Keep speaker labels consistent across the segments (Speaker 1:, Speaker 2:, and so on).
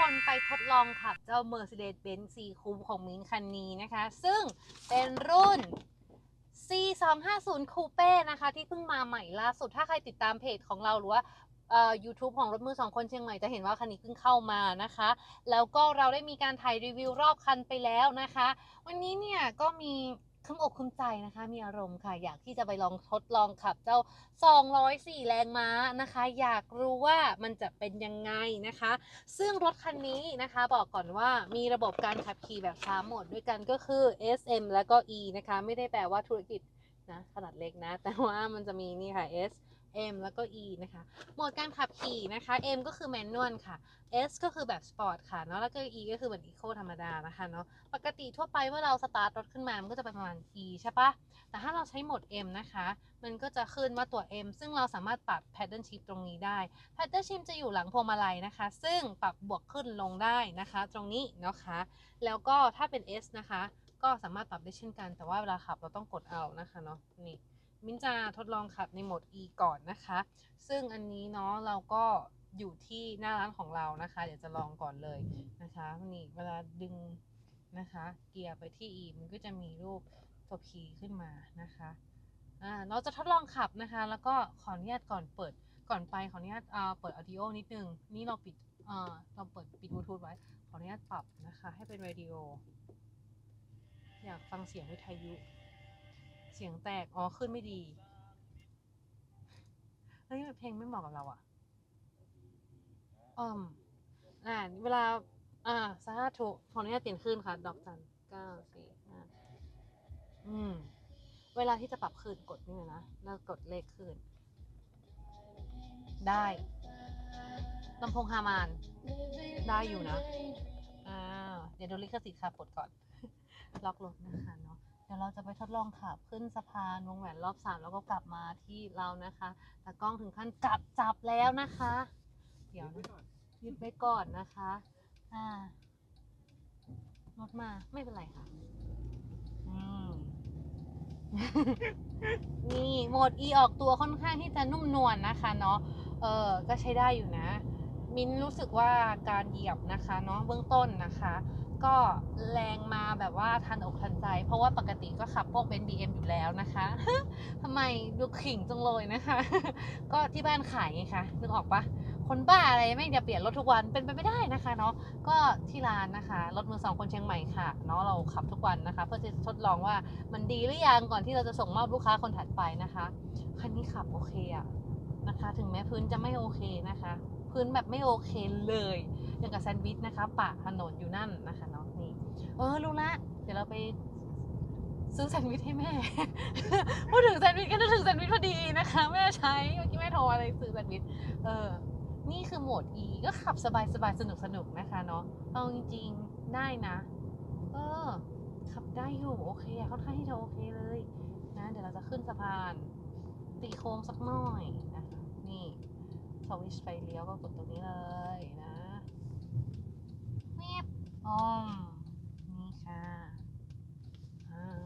Speaker 1: คนไปทดลองขับเจ้า Mercedes-Benz C Coupe ของมิ้นคันนี้นะคะ ซึ่งเป็นรุ่น C250 Coupe นะคะ ที่เพิ่งมาใหม่ล่าสุด ถ้าใครติดตามเพจของเราหรือว่าเอ่อ YouTube ของรถมือสองคนเชียงใหม่จะเห็นว่าคันนี้เพิ่งเข้ามานะคะ แล้วก็เราได้มีการถ่ายรีวิวรอบคันไปแล้วนะคะ วันนี้เนี่ยก็มี คุ้มอกคุ้มใจนะคะ มีอารมณ์ค่ะ อยากที่จะไปลองทดลองขับเจ้า 204 แรงม้านะคะ อยากรู้ว่ามันจะเป็นยังไงนะคะ ซึ่งรถคันนี้นะคะบอกก่อนว่ามีระบบการขับขี่แบบ3โหมดด้วยกันก็คือ SM แล้วก็ E นะคะ ไม่ได้แปลว่าธุรกิจนะขนาดเล็กนะ แต่ว่ามันจะมีนี่ค่ะ S M แล้วก็ E นะคะ โหมดการขับขี่นะคะ M ก็คือแมนนวลค่ะ S ก็คือแบบสปอร์ตค่ะเนาะ แล้วก็ E ก็คือเหมือนอีโคธรรมดานะคะเนาะ ปกติทั่วไปเมื่อเราสตาร์ทรถขึ้นมา มันก็จะเป็นประมาณ E ใช่ปะแต่ถ้าเราใช้โหมด M นะคะ มันก็จะขึ้นว่าตัว M ซึ่งเราสามารถปรับ paddle shift ตรงนี้ได้ paddle shift จะอยู่หลังพวงมาลัยนะคะ ซึ่งปรับบวกขึ้นลงได้นะคะ ตรงนี้นะคะ แล้วก็ถ้าเป็น S นะคะ ก็สามารถปรับได้เช่นกัน แต่ว่าเวลาขับเราต้องกดเอานะคะเนาะ นี่ มินจะทดลองขับในโหมด E ก่อนนะคะ ซึ่งอันนี้เนาะเราก็อยู่ที่หน้าร้านของเรานะคะ เดี๋ยวจะลองก่อนเลยนะคะนี่เวลาดึงนะคะ เกียร์ไปที่ E มันก็จะมีรูปตัว P ขึ้นมานะคะอ่าเราจะทดลองขับนะคะ แล้วก็ขออนุญาตก่อนเปิดก่อนไปขออนุญาตอ่าเปิด audio นิดนึง นี่เราปิดอ่าเราเปิดปิดบลูทูธไว้ ขออนุญาตปรับนะคะ ให้เป็น radio อยากฟังเสียงวิทยุ เสียงแตก อ๋อ ขึ้นไม่ดี เฮ้ยเพลงไม่เหมาะกับเราอะอืมอ่า เวลา อ่าสาธุขออนุญาตเปลี่ยนขึ้นค่ะ ดอกจันเก้าสี่ห้าอืม เวลาที่จะปรับคืนกดนี่เลยนะ แล้วกดเลขคืน ได้ลำโพงฮามาน ได้อยู่นะ อ่า เดี๋ยวดูลิขสิทธิ์ค่ะปลดก่อน ล็อกรถนะคะเนาะเดี๋ยวเราจะไปทดลองขับขึ้นสะพานวงแหวนรอบสามแล้วก็กลับมาที่เรานะคะตากล้องถึงขั้นจับจับแล้วนะคะ เดี๋ยวนะยึดไว้ก่อนนะคะ อ่ารถมาไม่เป็นไรค่ะอืมนี่โหมด E ออกตัวค่อนข้างที่จะนุ่มนวลนะคะเนาะ เออก็ใช้ได้อยู่นะ มิ้นรู้สึกว่าการเหยียบนะคะเนาะเบื้องต้นนะคะ ก็แรงมาแบบว่าทันอกทันใจ เพราะว่าปกติก็ขับพวกเบนซ์บีเอ็มอยู่แล้วนะคะทำไมดูขิงจังเลยนะคะ ก็ที่บ้านขายไงคะนึกออกปะคนบ้าอะไรไม่จะเปลี่ยนรถทุกวันเป็นไปไม่ได้นะคะเนาะก็ที่ร้านนะคะรถมือสองคนเชียงใหม่ค่ะเนาะเราขับทุกวันนะคะ เพื่อจะทดลองว่ามันดีหรือยังก่อนที่เราจะส่งมอบลูกค้าคนถัดไปนะคะคันนี้ขับโอเคอะนะคะ ถึงแม้พื้นจะไม่โอเคนะคะ พื้นแบบไม่โอเคเลยอย่างกับแซนด์วิชนะคะปะถนนอยู่นั่นนะคะเนาะนี่เออรู้ละเดี๋ยวเราไปซื้อแซนด์วิชให้แม่ พูดถึงแซนด์วิชก็นึกถึงแซนด์วิชพอดีนะคะ แม่ใช้เมื่อกี้แม่โทรอะไรซื้อแซนด์วิชเออ นี่คือโหมด E ก็ขับสบายสบายสนุกสนุกนะคะเนาะเอาจริงๆได้นะ เออ ขับได้อยู่โอเคค่อนข้างที่จะโอเคเลยนะ เดี๋ยวเราจะขึ้นสะพาน ตีโค้งสักหน่อยนะคะนี่ สวิชไฟเลี้ยวก็กดตรงนี้เลยนะแมบอ๋อนี่ค่ะอ้าว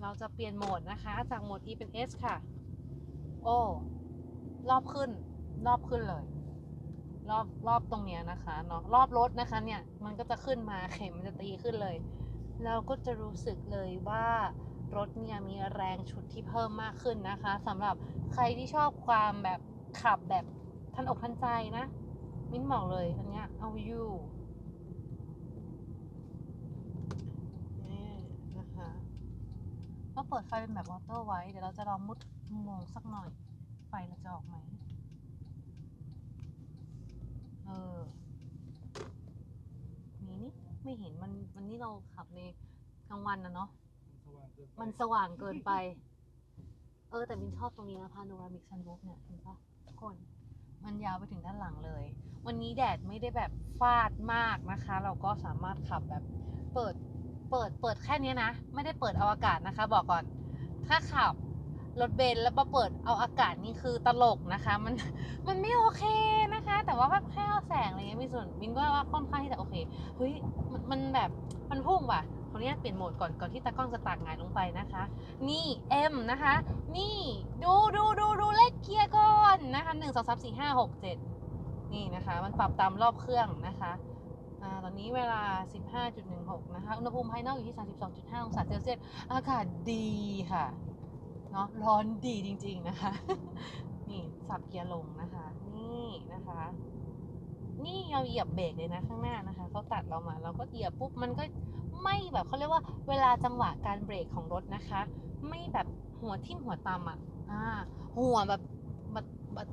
Speaker 1: เราจะเปลี่ยนโหมดนะคะ จากโหมด E เป็น S ค่ะ โอ้รอบขึ้น รอบขึ้นเลย รอบรอบตรงเนี้ยนะคะเนาะรอบรถนะคะเนี่ย มันก็จะขึ้นมาเข็มมันจะตีขึ้นเลย เราก็จะรู้สึกเลยว่ารถเนี่ยมีแรงฉุดที่เพิ่มมากขึ้นนะคะสำหรับใครที่ชอบความแบบขับแบบ ทันอกทันใจนะ มิ้นบอกเลยอันเนี้ยเอาอยู่นี่นะคะก็เปิดไฟเป็นแบบวอเตอร์ไว้ เดี๋ยวเราจะลองมุดอุโมงค์สักหน่อย ไฟเราจะออกไหม เออมีนี่ไม่เห็นมันวันนี้เราขับในกลางวันนะเนาะ มันสว่างเกินไป เออ แต่มินชอบตรงนี้นะพาโนรามิกซันรูฟเนี่ยเห็นปะทุกคน มันยาวไปถึงด้านหลังเลย วันนี้แดดไม่ได้แบบฟาดมากนะคะ เราก็สามารถขับแบบเปิดเปิดเปิดแค่นี้นะ ไม่ได้เปิดเอาอากาศนะคะ บอกก่อน ถ้าขับรถเบนแล้วมาเปิดเอาอากาศนี่คือตลกนะคะ มันมันไม่โอเคนะคะ แต่ว่าแค่เอาแสงอะไรเงี้ยมีส่วนมินก็ว่าค่อนข้างที่จะโอเคเฮ้ยมันมันแบบมันพุ่งว่ะ ออนุญาตเปลี่ยนโหมดก่อนก่อนที่ตากล้องจะตากหงายลงไปนะคะ นี่ M นะคะ นี่ดูดูดูดูเลขเกียร์ก่อนนะคะหนึ่งสองสามสี่ห้าหกเจ็ดนี่นะคะ มันปรับตามรอบเครื่องนะคะตอนนี้เวลา 15.16 นะคะ อุณหภูมิภายนอกอยู่ที่ 32.5 องศาเซลเซียส อากาศดีค่ะ เนาะร้อนดีจริง ๆ นะคะ นี่ สับเกียร์ลงนะคะ นี่นะคะ นี่เราเหยียบเบรกเลยนะข้างหน้านะคะ เขาตัดเรามา เราก็เหยียบปุ๊บ มันก็ ไม่แบบเขาเรียกว่าเวลาจังหวะการเบรกของรถนะคะ ไม่แบบหัวทิ่มหัวตำอะอ่าหัวแบบแบบแบบ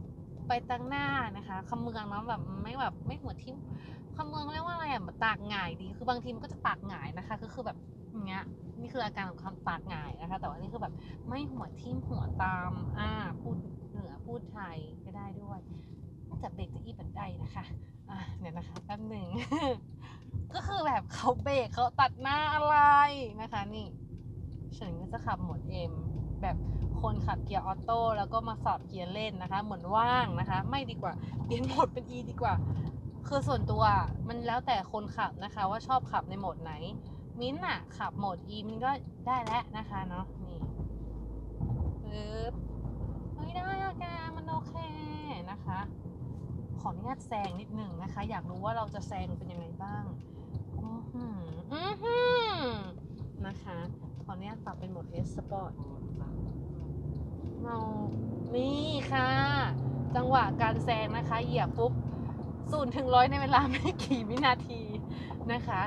Speaker 1: ไปตั้งหน้านะคะคำเมืองเนาะแบบไม่แบบไม่หัวทิ่มคำเมืองเรียกว่าอะไรอะแบบตากหงายดีคือบางทีมันก็จะตากหงายนะคะ ก็คือแบบอย่างเงี้ยนี่คืออาการของความตากหงายนะคะ แต่ว่านี่คือแบบไม่หัวทิ่มหัวตามอ่าพูดเหนือพูดไทยก็ได้ด้วยน่าจะเบรกจะอีบันไดนะคะอะเดี๋ยวนะคะแป๊บหนึ่ง ก็คือแบบเขาเบรกเขาตัดหน้าอะไรนะคะนี่ ฉันก็จะขับหมด M แบบคนขับเกียร์ออโต้แล้วก็มาสอบเกียร์เล่นนะคะ เหมือนว่างนะคะ ไม่ดีกว่าเปลี่ยนโหมดเป็น E ดีกว่า คือส่วนตัวมันแล้วแต่คนขับนะคะ ว่าชอบขับในโหมดไหน มิ้นอะขับโหมด E มันก็ได้แล้วนะคะเนาะนี่ปึ๊บเฮ้ยได้อะแกมันโอเคนะคะ ขออนุญาตแซงนิดหนึ่งนะคะ อยากรู้ว่าเราจะแซงเป็นยังไงบ้าง นะคะ ขออนุญาตปรับเป็นโหมด S Sport เรานี่ค่ะ จังหวะการแซงนะคะ เหยียบปุ๊บศูนย์ถึงร้อยในเวลาไม่กี่วินาทีนะคะ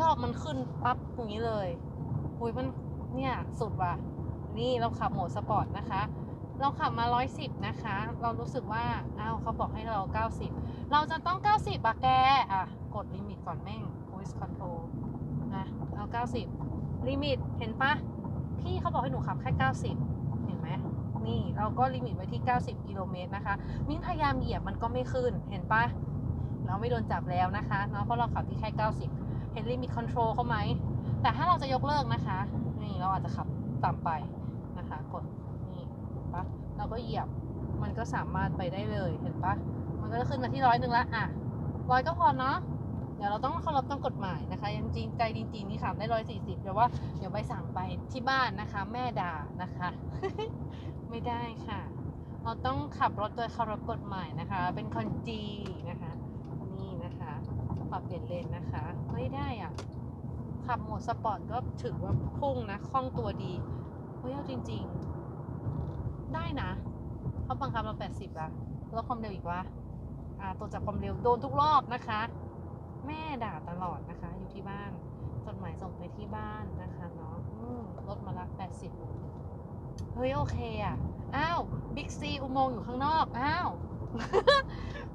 Speaker 1: รอบมันขึ้นปั๊บอย่างนี้เลยอุยมันเนี่ยสุดว่ะ นี่เราขับโหมดสปอร์ตนะคะ เราขับมา 110 นะคะ เรารู้สึกว่าอ้าวเขาบอกให้เรา 90 เราจะต้อง 90อะแกอะ กดลิมิตก่อนแม่ง voice control นะเอา 90 ลิมิต เห็นปะพี่เขาบอกให้หนูขับแค่ 90 เห็นไหมนี่เราก็ลิมิตไว้ที่ 90 กิโลเมตรนะคะ มิ้นพยายามเหยียบมันก็ไม่ขึ้น เห็นปะเราไม่โดนจับแล้วนะคะเนาะเพราะเราขับที่แค่ 90 เห็นลิมิตคอนโทรลเขาไหม แต่ถ้าเราจะยกเลิกนะคะ นี่เราอาจจะขับต่ำไปนะคะ กด ปะเราก็เหยียบมันก็สามารถไปได้เลยเห็นปะมันก็จะขึ้นมาที่ร้อยหนึ่งละอะร้อยก็พอเนาะเดี๋ยวเราต้องเคารพตามกฎหมายนะคะยังจริงใจจริงๆนี่ขับได้ร้อยสี่สิบเดี๋ยวว่าเดี๋ยวใบสั่งไปที่บ้านนะคะ แม่ด่านะคะ ไม่ได้ค่ะ เราต้องขับรถโดยเคารพกฎหมายนะคะ เป็นคนจีนะคะ นี่นะคะปรับเปลี่ยนเลนนะคะไม่ได้อะขับโหมดสปอร์ตก็ถือว่าพุ่งนะคล่องตัวดีเฮ้ยเอาจริง ๆ ได้นะเขาบังคับเรา80ละลดความเร็วอีกวะอ่าตัวจับความเร็วโดนทุกรอบนะคะ แม่ด่าตลอดนะคะ อยู่ที่บ้าน จดหมายส่งไปที่บ้านนะคะเนาะอืมลดมาละ80เฮ้ยโอเคอะอ้าวบิ๊กซีอุโมงค์อยู่ข้างนอก อ้าว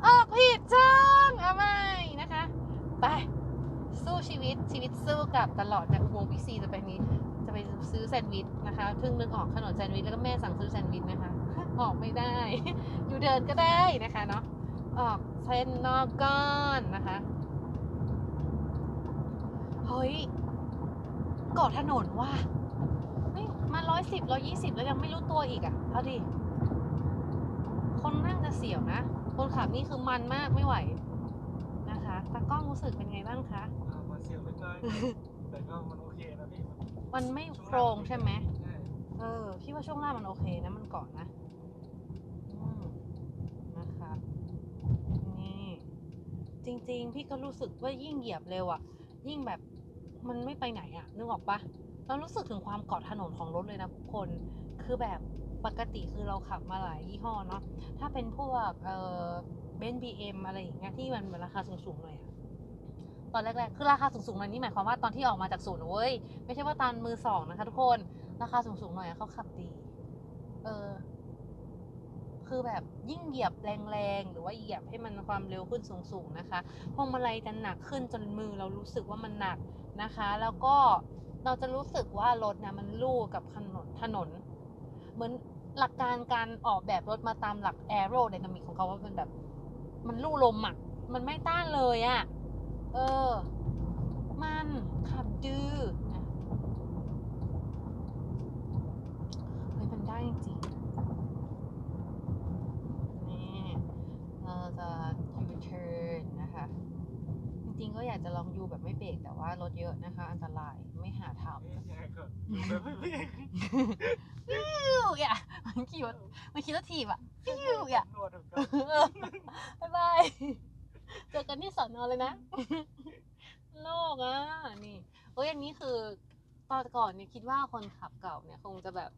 Speaker 1: ออกผิดช่องเอาไม่นะคะ ไป สู้ชีวิตชีวิตสู้กับตลอดจากอุโมงค์บิ๊กซีจะไปนี้ จะไปซื้อแซนด์วิช นะคะเพิ่งนึกออกถนนแซนด์วิชแล้วก็แม่สั่งซื้อแซนด์วิชนะคะออกไม่ได้ อยู่เดินก็ได้นะคะเนาะออกเส้นนอกก้อนนะคะเฮ้ยเกาะถนนว่ะเฮ้ยมาร้อยสิบร้อยี่สิบแล้วยังไม่รู้ตัวอีกอะเอาดิคนนั่งจะเสียวนะ คนขับนี่คือมันมากไม่ไหวนะคะตากล้องรู้สึกเป็นไงบ้างคะ
Speaker 2: อ่ามันเสียวเล็กน้อยแต่ก็มันโอเคนะพี่
Speaker 1: มันไม่โครงใช่ไหม
Speaker 2: ใช่
Speaker 1: เออ พี่ว่าช่วงล่างมันโอเคนะ มันเกาะนะนะคะ นี่ จริง ๆ พี่ก็รู้สึกว่ายิ่งเหยียบเร็วอะยิ่งแบบมันไม่ไปไหนอะนึกออกปะเรารู้สึกถึงความเกาะถนนของรถเลยนะทุกคน คือแบบปกติคือเราขับมาหลายยี่ห้อเนาะ ถ้าเป็นพวกเออเบนซ์บีเอ็มอะไรอย่างเงี้ยที่มันราคาสูงๆหน่อยอะตอนแรกๆ คือราคาสูงๆหน่อยนี่หมายความว่าตอนที่ออกมาจากศูนย์เว้ย ไม่ใช่ว่าตอนมือสองนะคะทุกคน ราคาสูงๆหน่อยเขาขับดี เออ คือแบบยิ่งเหยียบแรงๆ หรือว่าเหยียบให้มันความเร็วขึ้นสูงๆนะคะพวงมาลัยจะหนักขึ้นจนมือเรารู้สึกว่ามันหนักนะคะ แล้วก็เราจะรู้สึกว่ารถนะมันลู่กับถนนถนน เหมือนหลักการการออกแบบรถมาตามหลักแอโร d y นามิกของเขาว่าเป็นแบบ มันลู่ลมอะ มันไม่ต้านเลยอะ เออ มันขับดื้อนะเฮ้ยมัน ได้จริงๆนี่เราจะ U-turn นะคะ จริงๆก็อยากจะลองยูแบบไม่เบรกแต่ว่ารถเยอะนะคะ อันตรายไม่หาทำ
Speaker 2: เอ๊ะยังไงก็แบบไม่เบรก
Speaker 1: ฟิวอะมันขี่รถมันขี่รถถีบอะฟิวอะ
Speaker 2: นวดกับ
Speaker 1: เออบ๊ายบายเจอกันที่สอนอเลยนะ โลกอะนี่เอ้ยอันนี้คือตอนก่อนเนี่ยคิดว่าคนขับเก่าเนี่ยคงจะแบบ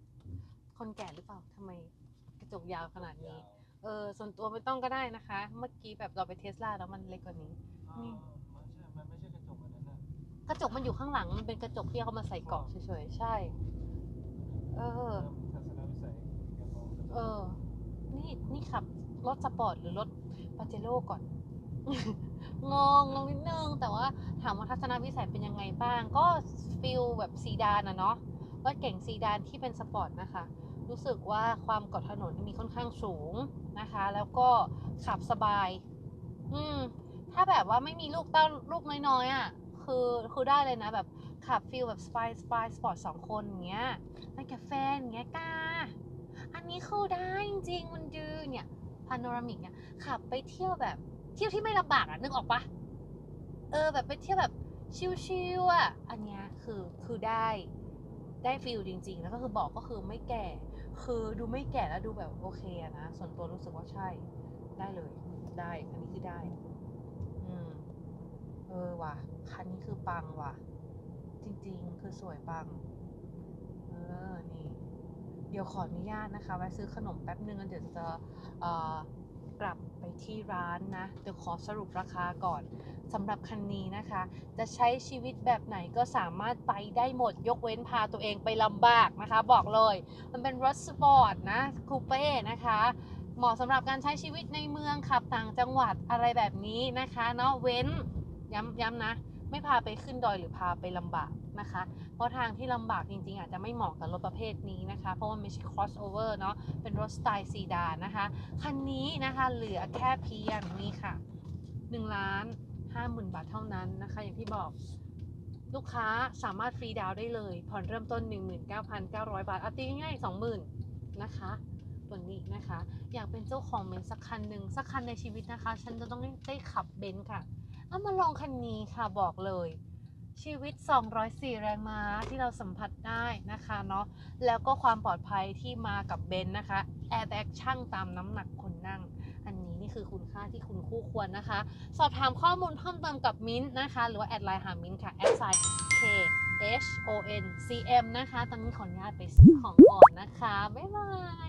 Speaker 1: คนแก่หรือเปล่าทำไมกระจกยาวขนาดนี้ เออ ส่วนตัวไม่ต้องก็ได้นะคะ เมื่อกี้แบบเราไปเทสลาแล้วมันเล็กกว่านี้
Speaker 2: อ่ามันใช่มันไม่ใช่กระจกอันนั้นน่ะ
Speaker 1: กระจกมันอยู่ข้างหลัง มันเป็นกระจกที่เขามาใส่เกาะเฉยๆ ใช่ เออ
Speaker 2: ทัศนวิสัยแกมอง
Speaker 1: เออ นี่นี่ขับรถสปอร์ตหรือรถปาเจโร่ก่อน งงงงนิดนึง แต่ว่าถามว่าทัศนวิสัยเป็นยังไงบ้าง ก็ฟิลแบบซีดานอะเนาะ รถเก่งซีดานที่เป็นสปอร์ตนะคะ รู้สึกว่าความกาะถนนมีค่อนข้างสูงนะคะ แล้วก็ขับสบาย อืม ถ้าแบบว่าไม่มีลูกเต้าลูกน้อยๆอะ่ะ คือคือได้เลยนะแบบขับฟิลแบบสปายสปายสปอร์ตสองคนอย่างเงี้ยไปกับแฟนอย่างเงี้ยกาอันนี้คือได้จริงๆมันดือเนี่ยพาโนรามิกเนี่ยขับไปเที่ยวแบบ เที่ยวที่ไม่ลำบากอะนึกออกปะเออแบบไปเที่ยวแบบชิลๆอะ อันเนี้ยคือคือได้ได้ฟิลจริง ๆ แล้วก็คือบอกก็คือไม่แก่ คือดูไม่แก่แล้วดูแบบโอเคอะนะ ส่วนตัวรู้สึกว่าใช่ ได้เลย ได้อันนี้คือได้ อืม เออว่ะ คันนี้คือปังว่ะ จริง ๆ คือสวยปัง เออ นี่ เดี๋ยวขออนุญาตนะคะแวะซื้อขนมแป๊บนึงแล้วเดี๋ยวจะ เอ่อ กลับไปที่ร้านนะ เดี๋ยวขอสรุปราคาก่อนสำหรับคันนี้นะคะ จะใช้ชีวิตแบบไหนก็สามารถไปได้หมดยกเว้นพาตัวเองไปลำบากนะคะ บอกเลย มันเป็นรถสปอร์ตนะคูเป้นะคะ เหมาะสำหรับการใช้ชีวิตในเมืองขับต่างจังหวัดอะไรแบบนี้นะคะเนาะเว้นย้ำย้ำนะ ไม่พาไปขึ้นดอยหรือพาไปลำบากนะคะ เพราะทางที่ลำบากจริงๆ อาจจะไม่เหมาะกับรถประเภทนี้นะคะ เพราะว่ามันไม่ใช่ crossover เนาะเป็นรถสไตล์ซีดานนะคะ คันนี้นะคะเหลือแค่เพียงนี่ค่ะ1ล้าน5หมื่นบาทเท่านั้นนะคะ อย่างที่บอกลูกค้าสามารถฟรีดาวน์ได้เลย ผ่อนเริ่มต้น 19,900 บาทเอาตีง่ายๆ20,000นะคะตัวนี้นะคะ อยากเป็นเจ้าของเบนซ์สักคันหนึ่งสักคันในชีวิตนะคะ ฉันจะต้องได้ขับเบนซ์ค่ะ เอามาลองคันนี้ค่ะบอกเลย ชีวิต 204 แรงม้าที่เราสัมผัสได้นะคะเนาะแล้วก็ความปลอดภัยที่มากับเบนซ์นะคะแอร์แบ็กช่างตามน้ำหนักคนนั่ง อันนี้นี่คือคุณค่าที่คุณคู่ควรนะคะ สอบถามข้อมูลเพิ่มเติมกับมิ้นท์นะคะ หรือว่าแอดไลน์หามิ้นท์ค่ะแอดไซน์ K H O N C M นะคะ ตอนนี้ขออนุญาตไปซื้อของก่อนนะคะ บ๊ายบาย